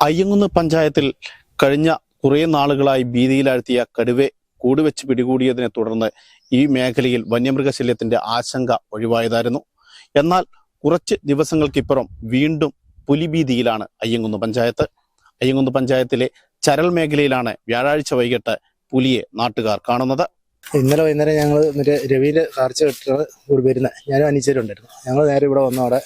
അയ്യങ്കുന്ന് പഞ്ചായത്തിൽ കഴിഞ്ഞ കുറേ നാളുകളായി ഭീതിയിലാഴ്ത്തിയ കടുവെ കൂടുവെച്ച് പിടികൂടിയതിനെ തുടർന്ന് ഈ മേഖലയിൽ വന്യമൃഗശല്യത്തിന്റെ ആശങ്ക ഒഴിവായതായിരുന്നു. എന്നാൽ കുറച്ച് ദിവസങ്ങൾക്കിപ്പുറം വീണ്ടും പുലിഭീതിയിലാണ് അയ്യങ്കുന്ന് പഞ്ചായത്ത്. അയ്യങ്കുന്ന് പഞ്ചായത്തിലെ ചരൽ മേഖലയിലാണ് വ്യാഴാഴ്ച വൈകിട്ട് പുലിയെ നാട്ടുകാർ കാണുന്നത്. ഇന്നലെ വൈകുന്നേരം ഞങ്ങൾ മറ്റേ രവിയിലെ കാർച്ച കെട്ടിട്ടാണ് ഇവിടെ വരുന്നത് ഞാനും അനിച്ചേരുണ്ടായിരുന്നു ഞങ്ങൾ നേരെ ഇവിടെ വന്നു അവിടെ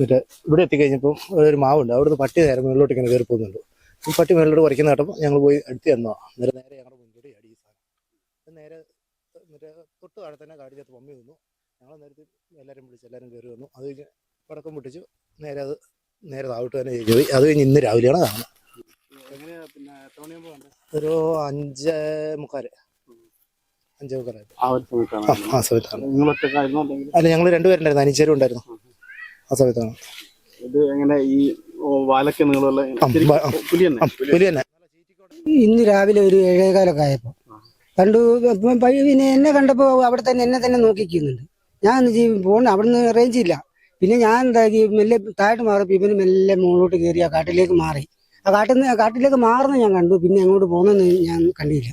മറ്റേ ഇവിടെ എത്തിക്കഴിഞ്ഞപ്പോൾ ഒരു മാവുണ്ട്. അവിടുന്ന് പട്ടി നേരെ മുകളിലോട്ട് ഇങ്ങനെ കയറി പോകുന്നുണ്ട്. ഈ പട്ടി മുകളിലോട്ട് പറിക്കുന്ന കേട്ടപ്പോൾ ഞങ്ങൾ പോയി അടുത്ത് ചെന്നോ നേരെ നേരെ ഞങ്ങളുടെ മുൻകൂടി അടി സാധനം. നേരെ മറ്റേ തൊട്ട് താഴെ തന്നെ കാടിനകത്ത് പമ്മി നിന്നു. ഞങ്ങൾ നേരത്തെ എല്ലാവരും വിളിച്ച് എല്ലാവരും കയറി വന്നു. അത് കഴിഞ്ഞ് പടക്കം പൊട്ടിച്ചു നേരെ അത് നേരെ താവിട്ട് തന്നെ ചെയ്തു പോയി. അത് കഴിഞ്ഞ് ഇന്ന് രാവിലെയാണ് കാണുന്നത്. ഒരു അഞ്ച് മുക്കാൽ. അഞ്ചേ മുക്കാലായിരുന്നു അല്ല ഞങ്ങൾ രണ്ടുപേരുണ്ടായിരുന്നു. അനിച്ചേരും ഉണ്ടായിരുന്നു. ആ സമയത്താണ്. ഇത് എങ്ങനെ ഈ ഓ, വാലൊക്കെ നീളമുള്ള ആ, ശരിക്കും പുലി തന്നെ പുലി തന്നെ ഇന്ന് രാവിലെ ഒരു ഏഴേകാലൊക്കെ ആയപ്പോൾ കണ്ടു പിന്നെ എന്നെ കണ്ടപ്പോൾ അവിടെ തന്നെ എന്നെ തന്നെ നോക്കിക്കുന്നുണ്ട്. ഞാൻ പോണ അവിടുന്ന് റേഞ്ച് ഇല്ല. പിന്നെ ഞാൻ എന്താക്കി മെല്ലെ താഴോട്ട് മാറിയപ്പോൾ ഇവന് മെല്ലെ മുകളിലോട്ട് കയറി ആ കാട്ടിലേക്ക് മാറി. ആ കാട്ടിൽ നിന്ന് കാട്ടിലേക്ക് മാറുന്ന ഞാൻ കണ്ടു. പിന്നെ അങ്ങോട്ട് പോകുന്നെന്ന് ഞാൻ കണ്ടില്ല.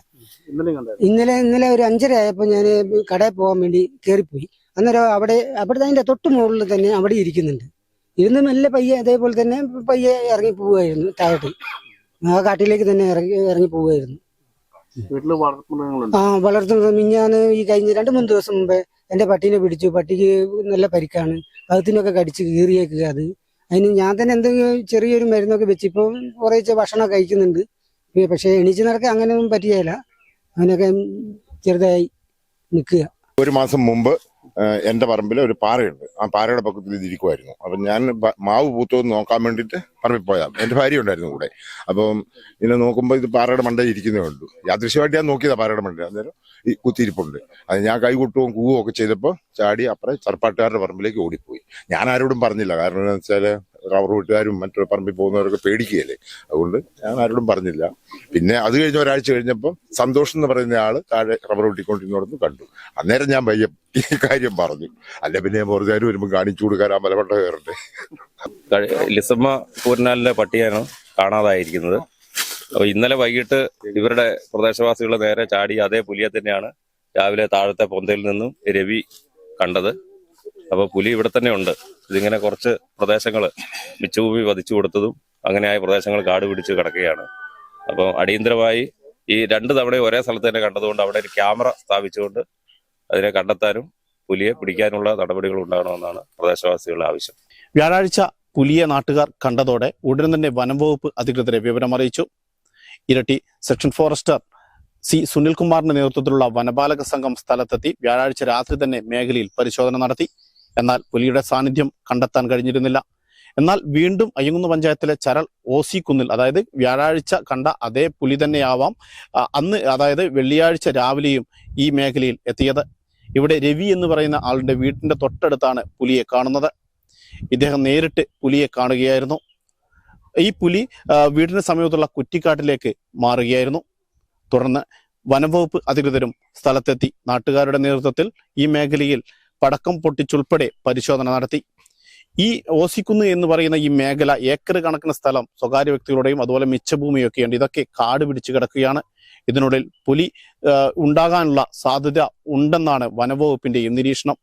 ഇന്നലെ ഇന്നലെ ഒരു അഞ്ചര ആയപ്പോൾ ഞാൻ കടയിൽ പോകാൻ വേണ്ടി കയറിപ്പോയി അന്നേരം അവിടെ അവിടെ അതിന്റെ തൊട്ട് മുകളിൽ തന്നെ അവിടെ ഇരിക്കുന്നുണ്ട്. ഇരുന്ന് മെല്ലെ പയ്യെ അതേപോലെ തന്നെ പയ്യെ ഇറങ്ങി പോവുമായിരുന്നു താഴോട്ട്. ആ കാട്ടിലേക്ക് തന്നെ ഇറങ്ങി ഇറങ്ങി പോവുമായിരുന്നു ആ വളർത്തുന്നത് മിഞ്ഞാന്ന് ഈ കഴിഞ്ഞ രണ്ട് മൂന്ന് ദിവസം മുമ്പേ എന്റെ പട്ടീനെ പിടിച്ചു. പട്ടിക്ക് നല്ല പരിക്കാണ്. കഴുത്തിനൊക്കെ കടിച്ച് കീറിയേക്കുക അത്. അതിന് ഞാൻ തന്നെ എന്തെങ്കിലും ചെറിയൊരു മരുന്നൊക്കെ വെച്ച് ഇപ്പോൾ കുറേശ്ശെ ഭക്ഷണം കഴിക്കുന്നുണ്ട്. പക്ഷെ പക്ഷേ എണീച്ച് നടക്കാൻ അങ്ങനെയൊന്നും പറ്റിയല്ല അങ്ങനെയൊക്കെ ചെറുതായി നിൽക്കുക. ഒരു മാസം മുമ്പ് എന്റെ പറമ്പിൽ ഒരു പാറയുണ്ട്. ആ പാറയുടെ പക്കത്തിൽ ഇതിരിക്കുമായിരുന്നു അപ്പം ഞാൻ മാവ് പൂത്തോന്ന് നോക്കാൻ വേണ്ടിയിട്ട് പറമ്പിൽ പോയതാണ്. എന്റെ ഭാര്യ ഉണ്ടായിരുന്നു കൂടെ. അപ്പം ഇതിനെ നോക്കുമ്പോൾ ഇത് പാറയുടെ മണ്ടയിൽ ഇരിക്കുന്നേ ഉള്ളൂ. യാദൃശ്യമായിട്ട് ഞാൻ നോക്കിയതാ പാറയുടെ മണ്ടയിൽ അന്നേരം ഈ കുത്തിയിരിപ്പുണ്ട്. അത് ഞാൻ കൈ കൊട്ടുകയും കൂവുകയും ഒക്കെ ചെയ്തപ്പോൾ ചാടി അപ്പുറം ചെറുപ്പാട്ടുകാരുടെ പറമ്പിലേക്ക് ഓടിപ്പോയി. ഞാൻ ആരോടും പറഞ്ഞില്ല. കാരണം എന്താ വെച്ചാൽ റബ്ബർ വീട്ടുകാരും മറ്റു പറമ്പിൽ പോകുന്നവരൊക്കെ പേടിക്കുകയല്ലേ? അതുകൊണ്ട് ഞാൻ ആരോടും പറഞ്ഞില്ല. പിന്നെ അത് കഴിഞ്ഞ് ഒരാഴ്ച കഴിഞ്ഞപ്പം സന്തോഷം എന്ന് പറയുന്ന ആൾ താഴെ റബ്ബർ വെട്ടിക്കൊണ്ടിരുന്നോടത്ത് കണ്ടു. അന്നേരം ഞാൻ വയ്യ ഈ കാര്യം പറഞ്ഞു. അല്ല പിന്നെ പുറത്തുകാർ വരുമ്പോൾ കാണിച്ചു കൊടുക്കാൻ ആ കയറട്ടെ ലിസമ്മ പൂരനാലിന്റെ പട്ടിയാണ് കാണാതായിരിക്കുന്നത്. അപ്പൊ ഇന്നലെ വൈകിട്ട് ഇവരുടെ പ്രദേശവാസികൾ നേരെ ചാടി അതേ പുലിയെ തന്നെയാണ് രാവിലെ താഴത്തെ പൊന്തയിൽ നിന്നും രവി കണ്ടത്. അപ്പൊ പുലി ഇവിടെ തന്നെ ഉണ്ട്. ഇതിങ്ങനെ കുറച്ച് പ്രദേശങ്ങൾ മിച്ചഭൂമി വധിച്ചു കൊടുത്തതും അങ്ങനെയായ പ്രദേശങ്ങൾ കാട് പിടിച്ച് കിടക്കുകയാണ്. അപ്പോൾ അടിയന്തരമായി ഈ രണ്ട് തവണ ഒരേ സ്ഥലത്ത് തന്നെ കണ്ടതുകൊണ്ട് അവിടെ ഒരു ക്യാമറ സ്ഥാപിച്ചുകൊണ്ട് അതിനെ കണ്ടെത്താനും പുലിയെ പിടിക്കാനുള്ള നടപടികൾ ഉണ്ടാകണമെന്നാണ് പ്രദേശവാസികളുടെ ആവശ്യം. വ്യാഴാഴ്ച പുലിയെ നാട്ടുകാർ കണ്ടതോടെ ഉടൻ തന്നെ വനം വകുപ്പ് അധികൃതരെ വിവരം അറിയിച്ചു. ഇരട്ടി സെക്ഷൻ ഫോറസ്റ്റർ സി സുനിൽകുമാറിന്റെ നേതൃത്വത്തിലുള്ള വനപാലക സംഘം സ്ഥലത്തെത്തി വ്യാഴാഴ്ച രാത്രി തന്നെ മേഖലയിൽ പരിശോധന നടത്തി. എന്നാൽ പുലിയുടെ സാന്നിധ്യം കണ്ടെത്താൻ കഴിഞ്ഞിരുന്നില്ല. എന്നാൽ വീണ്ടും അയ്യങ്കുന്ന് പഞ്ചായത്തിലെ ചരൽ ഓസി കുന്നിൽ അതായത് വ്യാഴാഴ്ച കണ്ട അതേ പുലി തന്നെയാവാം അന്ന് അതായത് വെള്ളിയാഴ്ച രാവിലെയും ഈ മേഖലയിൽ എത്തിയത്. ഇവിടെ രവി എന്ന് പറയുന്ന ആളുടെ വീട്ടിന്റെ തൊട്ടടുത്താണ് പുലിയെ കാണുന്നത്. ഇദ്ദേഹം നേരിട്ട് പുലിയെ കാണുകയായിരുന്നു. ഈ പുലി വീടിന് സമീപത്തുള്ള കുറ്റിക്കാട്ടിലേക്ക് മാറുകയായിരുന്നു. തുടർന്ന് വനംവകുപ്പ് അധികൃതരും സ്ഥലത്തെത്തി. നാട്ടുകാരുടെ നേതൃത്വത്തിൽ ഈ മേഖലയിൽ പടക്കം പൊട്ടിച്ചുൾപ്പെടെ പരിശോധന നടത്തി. ഈ ഓസിക്കുന്ന് എന്ന് പറയുന്ന ഈ മേഖല ഏക്കർ കണക്കിന് സ്ഥലം സ്വകാര്യ വ്യക്തികളുടെയും അതുപോലെ മിച്ചഭൂമിയൊക്കെയുണ്ട് ഇതൊക്കെ കാട് പിടിച്ചു കിടക്കുകയാണ്. ഇതിനുള്ളിൽ പുലി ഉണ്ടാകാനുള്ള സാധ്യത ഉണ്ടെന്നാണ് വനവകുപ്പിന്റെ നിരീക്ഷണം.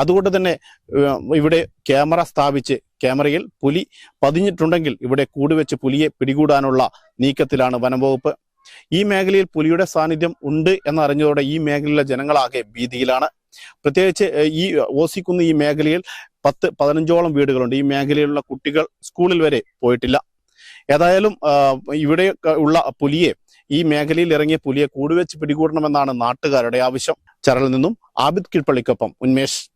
അതുകൊണ്ട് തന്നെ ഇവിടെ ക്യാമറ സ്ഥാപിച്ച് ക്യാമറയിൽ പുലി പതിഞ്ഞിട്ടുണ്ടെങ്കിൽ ഇവിടെ കൂടുവെച്ച് പുലിയെ പിടികൂടാനുള്ള നീക്കത്തിലാണ് വനംവകുപ്പ്. ഈ മേഖലയിൽ പുലിയുടെ സാന്നിധ്യം ഉണ്ട് എന്നറിഞ്ഞതോടെ ഈ മേഖലയിലെ ജനങ്ങളാകെ ഭീതിയിലാണ്. പ്രത്യേകിച്ച് ഈ ഓസിക്കുന്ന ഈ മേഖലയിൽ പത്ത് പതിനഞ്ചോളം വീടുകളുണ്ട്. ഈ മേഖലയിലുള്ള കുട്ടികൾ സ്കൂളിൽ വരെ പോയിട്ടില്ല. ഏതായാലും ഇവിടെ ഉള്ള പുലിയെ ഈ മേഖലയിൽ ഇറങ്ങിയ പുലിയെ കൂടുവെച്ച് പിടികൂടണമെന്നാണ് നാട്ടുകാരുടെ ആവശ്യം. ചരളിൽ നിന്നും ആബിദ് കീഴ്പള്ളിക്കൊപ്പം ഉന്മേഷ്.